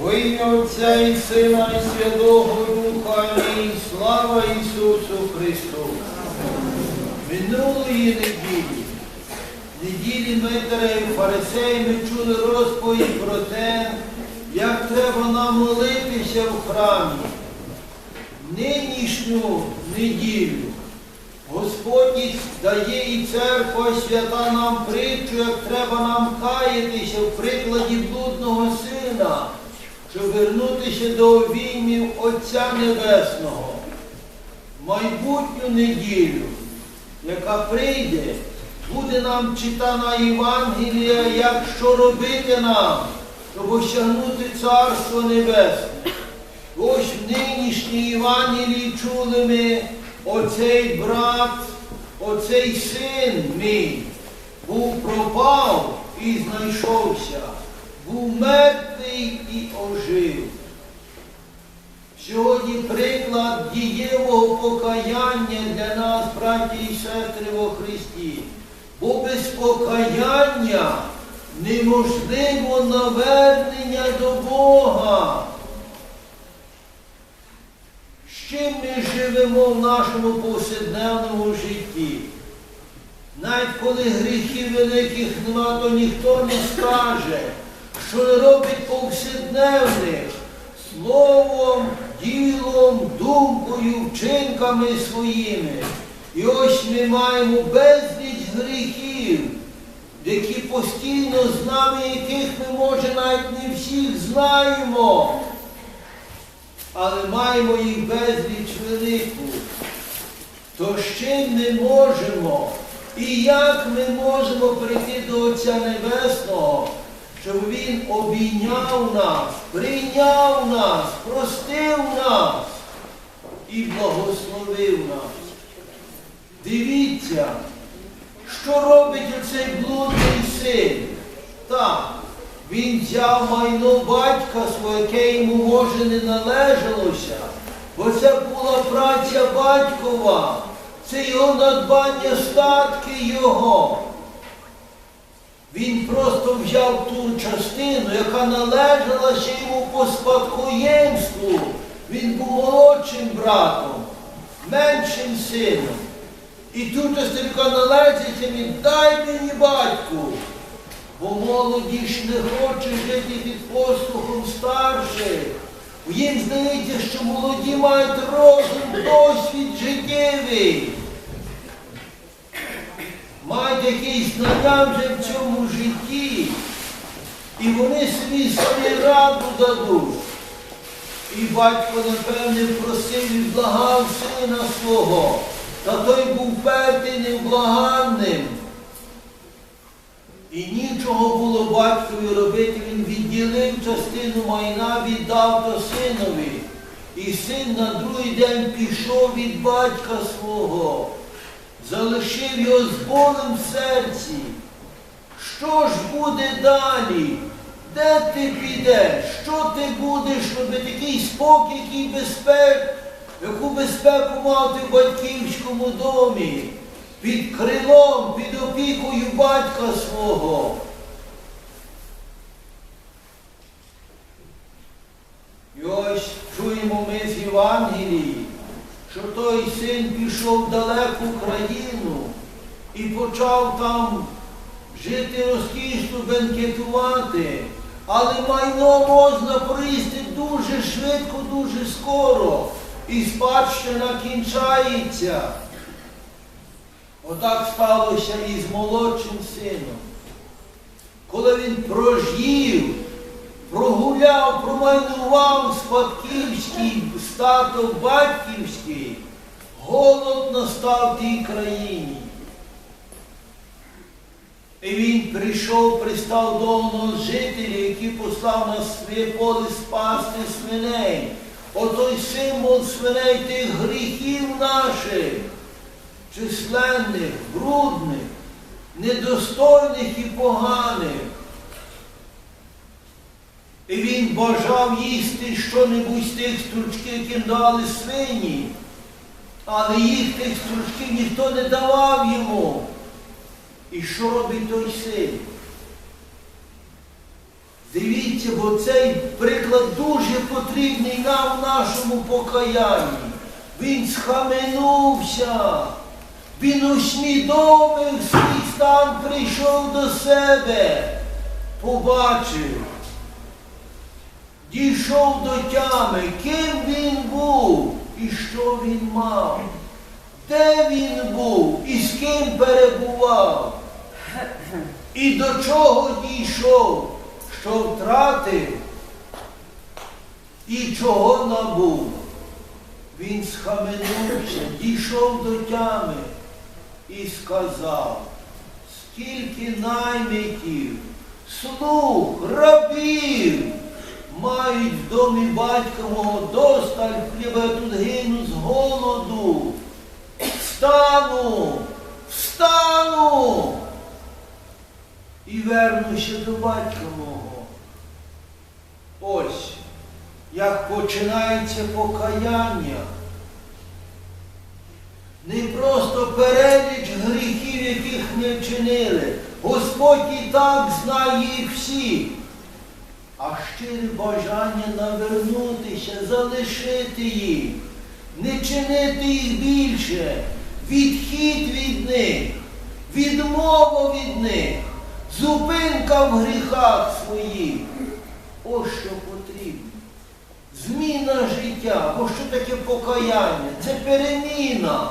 Во ім'я Отця і Сина і Святого Духа, Амінь. Слава Ісусу Христу. Минулої неділі, неділі Митаря і фарисеї ми чули розповідь про те, як треба нам молитися в храмі. Нинішню неділю Господь дає і церква свята нам притчу, як треба нам каятися в прикладі блудного сина, щоб вернутися до обіймів Отця Небесного. Майбутню неділю, яка прийде, буде нам читана Євангелія, як що робити нам, щоб осягнути Царство Небесне. Ось в нинішній Євангелії чули ми оцей брат, оцей син мій був пропав і знайшовся, був мертвий і ожив. Сьогодні приклад дієвого покаяння для нас, браті і сестри во Христі. Бо без покаяння неможливо навернення до Бога. З чим ми живемо в нашому повсякденному житті? Навіть коли гріхів великих нема, то ніхто не скаже, що не робить повсякденних словом, ділом, думкою, вчинками своїми. І ось ми маємо безліч гріхів, які постійно з нами, яких ми, може, навіть не всіх знаємо але маємо їх безліч велику. То з чим ми можемо і як ми можемо прийти до Отця обійняв нас, прийняв нас, простив нас і благословив нас. Дивіться, що робить оцей блудний син. Так, він взяв майно батька свого, яке йому може не належалося, бо це була праця батькова, це його надбання статки його. Він просто взяв ту частину, яка належала ще йому по спадкоємству. Він був молодшим братом, меншим сином. І ту частину, яка належить, він дай мені батьку. Бо молоді ж не хоче жити під послухом старших. Їм здається, що молоді мають розум, досвід життєвий. Мають якісь знання вже в цьому житті. І вони собі собі раду дадуть. І батько, напевне, просив і благав сина свого, та той був пертий невблаганним. І нічого було батькові робити, він відділив частину майна, віддав то синові. І син на другий день пішов від батька свого, залишив його з болем в серці. Що ж буде далі? Де ти підеш? Що ти будеш робити? Який спокій, який безпек, яку безпеку мав ти в батьківському домі? під крилом, під опікою батька свого. І ось чуємо ми з Євангелії, що той син пішов в далеку країну і почав там жити розкішно, бенкетувати, але майно можна проїсти дуже швидко, дуже скоро, і спадщина кінчається. Отак сталося і з молодшим сином. Коли він прожив, прогуляв, промайнував спадківський статок батьківський, голод настав тій країні. І він прийшов, пристав до одного з жителів, який послав на своє поле спасти свиней. Отой символ свиней тих гріхів наших численних, брудних, недостойних і поганих. І він бажав їсти що-небудь з тих стручків, які дали свині, але їх тих стручків ніхто не давав йому. І що робить той син? Дивіться, бо цей приклад дуже потрібний нам в нашому покаянні. Він схаменувся, він усвідомив свій стан, прийшов до себе, побачив, дійшов до тями, ким він був і що він мав, де він був і з ким перебував, і до чого дійшов, що втратив? І чого набув. Він схаменувся, дійшов до тями і сказав, скільки наймитів, слуг, рабів мають в домі батька мого досталь хліба, я тут гину з голоду. Встану, встану і вернуся до батька мого. Ось як починається покаяння. Не просто переліч гріхів, яких ми вчинили. Господь і так знає їх всі. А щире бажання навернутися, залишити їх, не чинити їх більше, відхід від них, відмова від них, зупинка в гріхах своїх. Ось що потрібно. Зміна життя, бо що таке покаяння? Це переміна.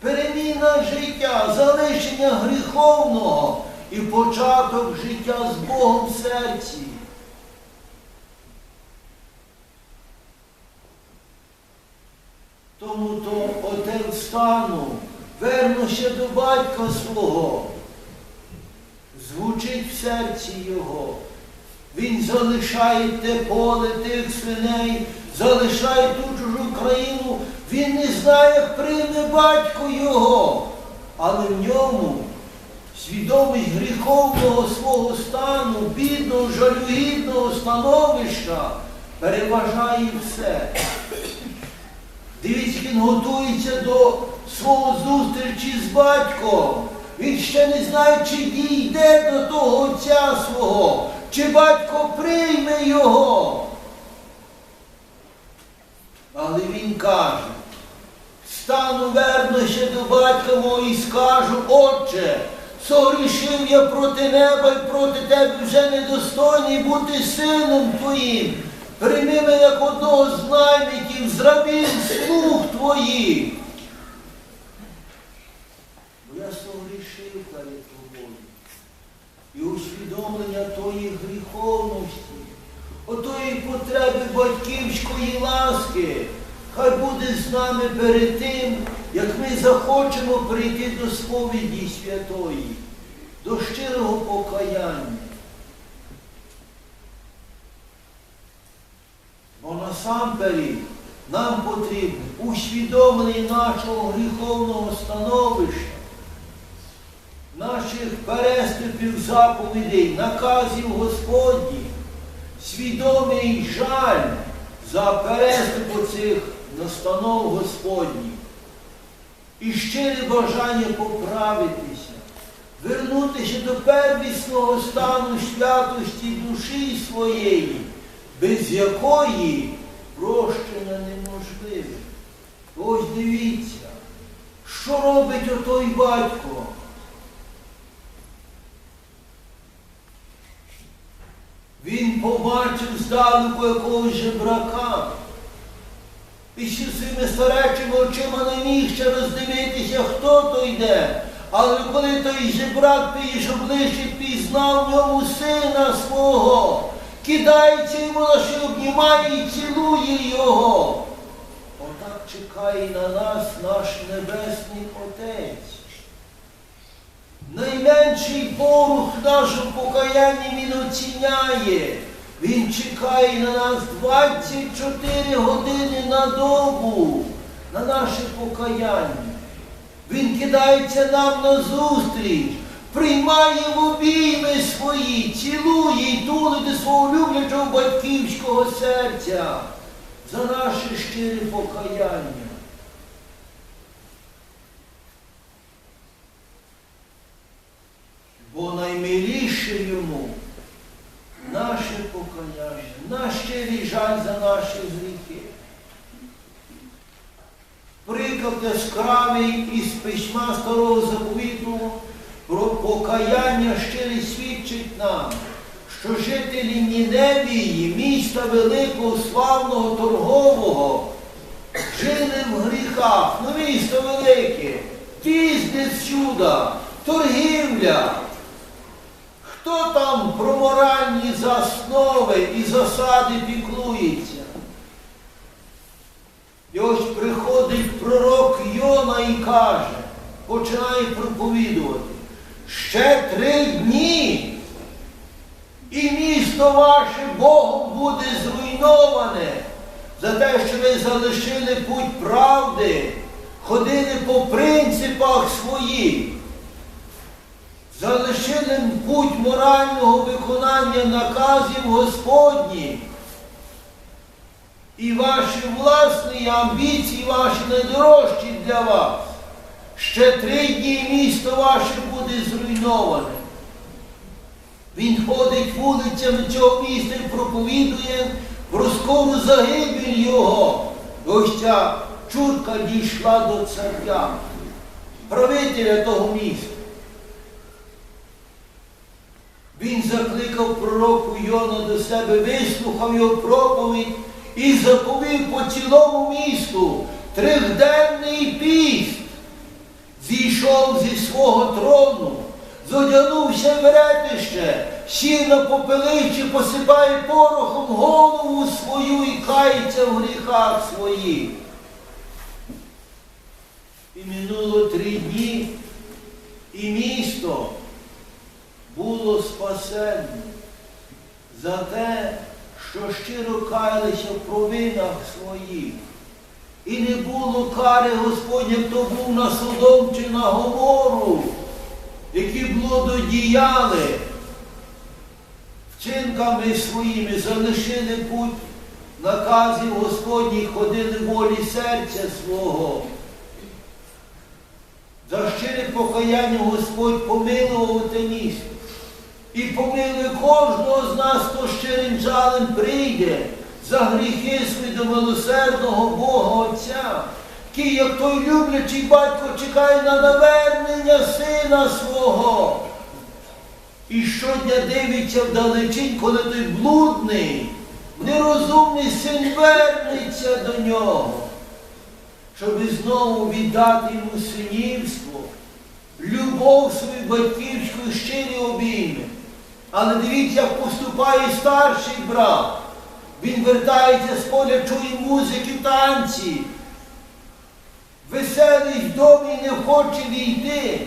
Переміна життя, залишення гріховного і початок життя з Богом в серці. Тому то отець стану, вернуся до батька свого, звучить в серці його. Він залишає те поле тих свиней, залишає ту чужу країну. Він не знає, як прийме батько його, але в ньому свідомість гріховного свого стану, бідного, жалюгідного становища переважає все. Дивіться, він готується до свого зустрічі з батьком. Він ще не знає, чи дійде до того отця свого, чи батько прийме його. Але він каже, стану вернуся до батька мого і скажу, Отче, согрішив я проти неба і проти тебе вже недостойний бути сином твоїм. Прийми мене як одного з наймитів, з слуг твоїх. Бо я согрішив перед тобою. І усвідомлення тої гріховності, отої потреби батьківської ласки, хай буде з нами перед тим, як ми захочемо прийти до сповіді святої, до щирого покаяння. Бо насамперед нам потрібно усвідомлення нашого гріховного становища, наших переступів заповідей, наказів Господніх, свідомий жаль за переступ цих настанов Господніх і щире бажання поправитися, вернутися до первісного стану святості душі своєї, без якої прощення неможливе. Ось дивіться, що робить отой батько. Він побачив здалеку якогось жебрака. І ще своїми старечими очима не міг ще роздивитися, хто то йде. Але коли той жебрак підійшов ближче, пізнав ньому сина свого, кидається йому на шию, обнімає і цілує його. Отак чекає на нас наш Небесний Отець. Найменший порух нашого покаяння Він оціняє. Він чекає на нас 24 години на добу, на наше покаяння. Він кидається нам на зустріч, приймає в обійми свої, цілує і тулить до свого люблячого батьківського серця за наше щире покаяння. Бо наймиліше йому покаяння, наш щирий за наші гріхи. Приклад яскравий із письма Старого Заповіту про покаяння щире свідчить нам, що жителі Ніневії, міста великого, славного, торгового, жили в гріхах, ну місто велике, бізнес чуда, торгівля. Хто там про моральні заснови і засади піклується? І ось приходить пророк Йона і каже, починає проповідувати, ще три дні, і місто ваше Богом буде зруйноване за те, що ви залишили путь правди, ходили по принципах своїх, залишили путь морального виконання наказів Господніх. І ваші власні амбіції, ваші найдорожчі для вас. Ще три дні місто ваше буде зруйноване. Він ходить вулицями цього міста і проповідує про скору загибель його. Ось ця чутка дійшла до царя, правителя того міста. Він закликав пророку Йона до себе, вислухав його проповідь і заповів по цілому місту трьохденний піст. Зійшов зі свого трону, зодягнувся в ретище, сів на посипає порохом голову свою і кається в гріхах своїх. І минуло три дні, і спасенне за те, що щиро каялися в провинах своїх. І не було кари Господня, хто був на Содом чи на Гомору, які блудодіяли вчинками своїми, залишили путь наказів Господніх, ходили волі серця свого. За щире покаяння Господь помилував те місто. І помилує кожного з нас, хто щирим жалем прийде за гріхи свої до милосердного Бога Отця, який, як той люблячий батько, чекає на навернення сина свого. І щодня дивиться вдалечінь, коли той блудний, нерозумний син вернеться до нього, щоб знову віддати йому синівство, любов свою батьківську щирі обійми. Але дивіться, як поступає старший брат. Він вертається з поля, чує музики, танці. Веселий в домі не хоче війти,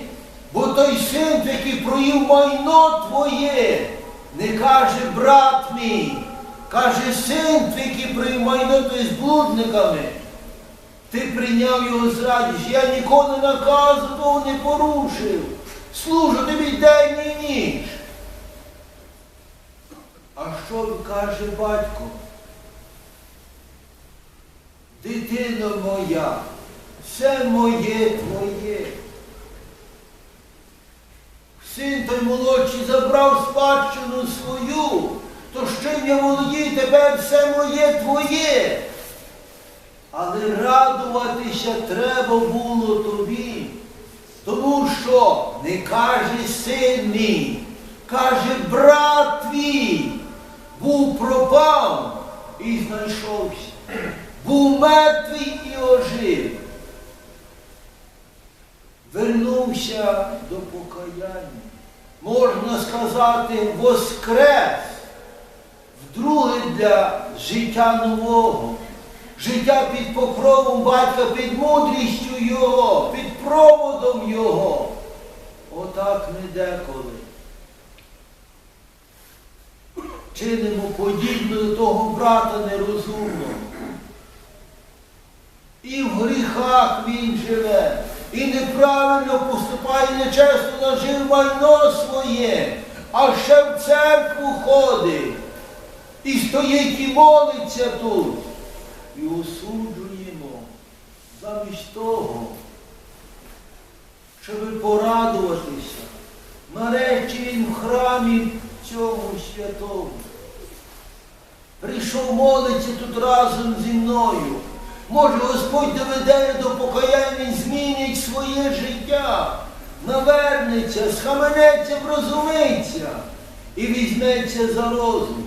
бо той син, який проїв майно твоє, не каже брат мій, каже син, який проїв майно твоє з блудниками. Ти прийняв його з радістю. Я ніколи наказу того не порушив. Служу тобі день і ніч. А що каже батько? Дитино моя, все моє твоє. Син той молодший забрав спадщину свою, то що я володію, тепер все моє твоє. Але радуватися треба було тобі, тому що не каже син мій, каже брат твій, був пропав і знайшовся, був мертвий і ожив. Вернувся до покаяння. Можна сказати, воскрес, вдруге для життя нового. Життя під покровом батька, під мудрістю Його, під проводом Його. Отак не деколи. Чинимо подібно до того брата нерозумного. І в гріхах він живе, і неправильно поступає, нечесно нажив майно своє, а ще в церкву ходить. І стоїть і молиться тут і осуджуємо замість того, щоб порадуватися. Нарешті він в храмі цьому святому. Прийшов молиться тут разом зі мною. Може, Господь доведе до покаяння, змінить своє життя, навернеться, схаменеться, врозумиться і візьметься за розум.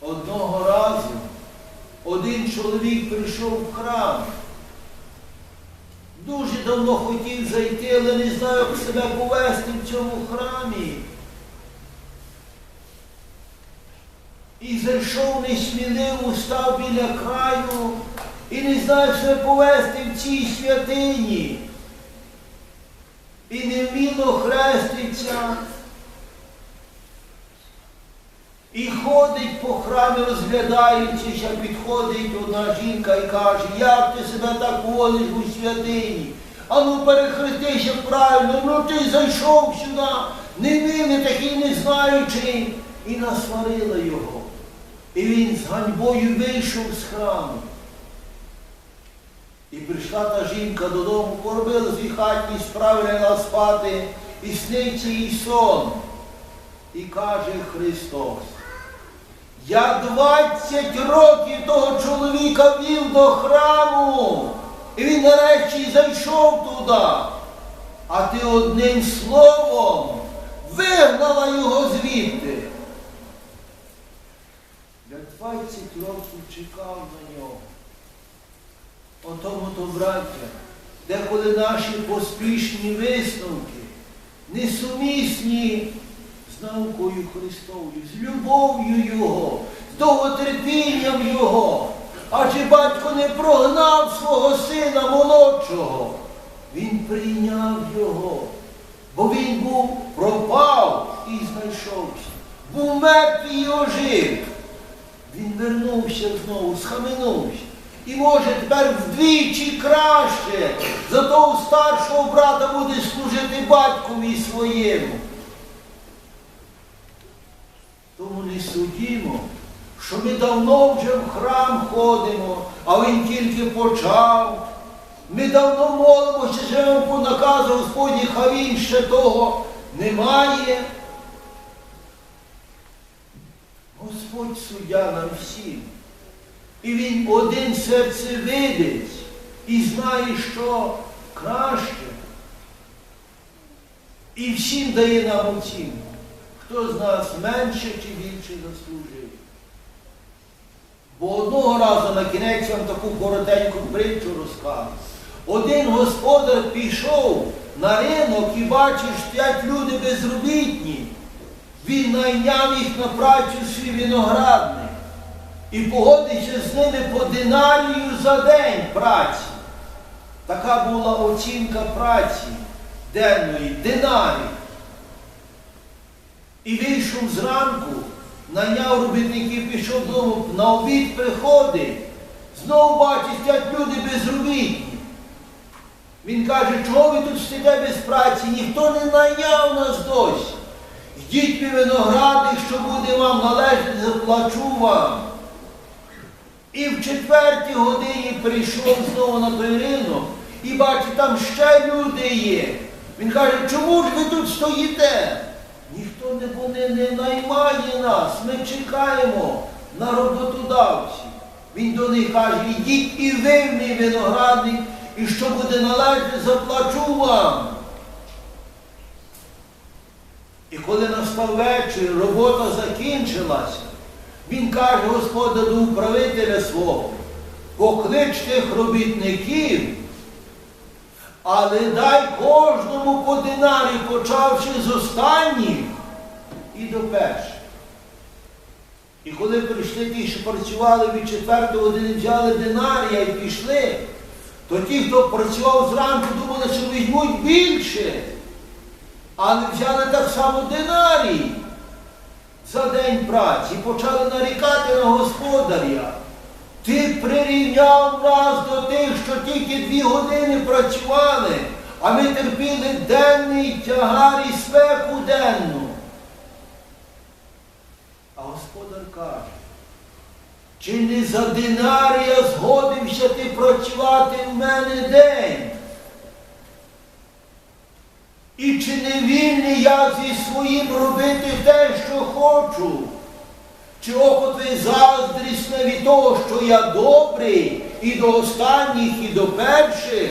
Одного разу один чоловік прийшов в храм. Дуже давно хотів зайти, але не знав, як себе повести в цьому храмі. І зайшов несміливо, став біля краю і не знав, себе повести в цій святині. І невміло хреститься. І ходить по храмі, розглядаючись, а підходить одна жінка і каже, як ти себе так водиш у святині? Ану перехрестися правильно, ну ти зайшов сюди, невинний такий не знаючий, і насварила його. І він з ганьбою вийшов з храму. І прийшла та жінка додому, поробила свій хатні справи, лягла спати, і сниться їй сон. І каже Христос. Я 20 років того чоловіка вів до храму, і він нарешті зайшов туди. А ти одним словом вигнала його звідти. Я 20 років чекав на нього. Отому то, браття, деколи наші поспішні висновки несумісні з наукою Христовою, з любов'ю Його, з довготерпінням Його. Адже батько не прогнав свого сина молодшого. Він прийняв його, бо він був пропав і знайшовся. Був мертвий і ожив. Він вернувся знову, схаменувся. І може тепер вдвічі краще. Зато у старшого брата буде служити батькові своєму. Тому не судімо, що ми давно вже в храм ходимо, а він тільки почав. Ми давно молимося, живемо по наказу Господні, а він ще того немає. Господь суддя нам всім. І він один серцевидець і знає, що краще. І всім дає нам оцінку. Хто з нас менше чи більше заслужив. Бо одного разу на кінець вам таку коротеньку притчу розказую. Один господар пішов на ринок і бачив, стоять люди безробітні. Він найняв їх на працю свій виноградник і погодився з ними по динарію за день праці. Така була оцінка праці денної, динарій. І вийшов зранку, найняв робітників, пішов додому, на обід приходить, знову бачить, стоять люди безробітні. Він каже, чого ви тут сидите без праці? Ніхто не найняв нас досі. Йдіть мій виноградник, що буде вам належати, заплачу вам. І в четвертій годині прийшов знову на той ринок і бачить, там ще люди є. Він каже, чому ж ви тут стоїте? Ніхто не, вони не наймає нас, ми чекаємо на роботодавці. Він до них каже, ідіть і ви мій виноградник, і що буде належати, заплачу вам. І коли настав вечір, робота закінчилася, він каже господа до управителя свого, поклич тих робітників, але дай кожному по динарі, почавши з останніх і до перших. І коли прийшли ті, що працювали від четвертої години, взяли динарія і пішли, то ті, хто працював зранку, думали, що візьмуть більше. Але взяли так само динарій за день праці і почали нарікати на господаря. Ти прирівняв нас до тих, що тільки дві години працювали, а ми терпіли денний тягар і спеку денну. А господар каже, чи не за динарія згодився ти працювати в мене день? І чи не вільний я зі своїм робити те, що хочу? Чи твоє заздрісне від того, що я добрий і до останніх, і до перших?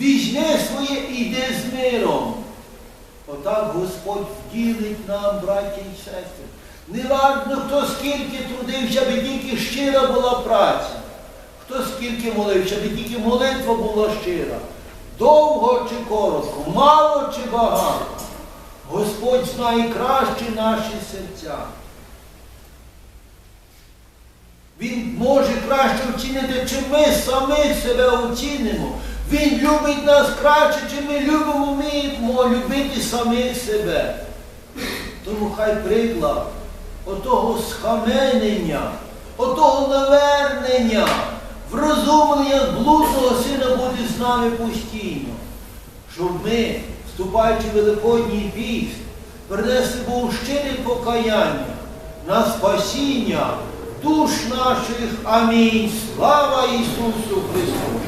Візьми своє і йди з миром. Отак Господь вділить нам, браття і сестри. Не важно, хто скільки трудився, аби тільки щира була праця. Хто скільки молився, аби тільки молитва була щира. Довго чи коротко, мало чи багато. Господь знає краще наші серця. Він може краще оцінити, чи ми самі себе оцінимо. Він любить нас краще, чи ми любимо вміємо любити самих себе. Тому хай приклад отого схаменення, отого навернення, врозумлення блудного сина буде з нами постійно. Щоб ми, вступаючи в Великодній піст, принесли Богу щире покаяння на спасіння душ наших. Амінь. Слава Ісусу Христу!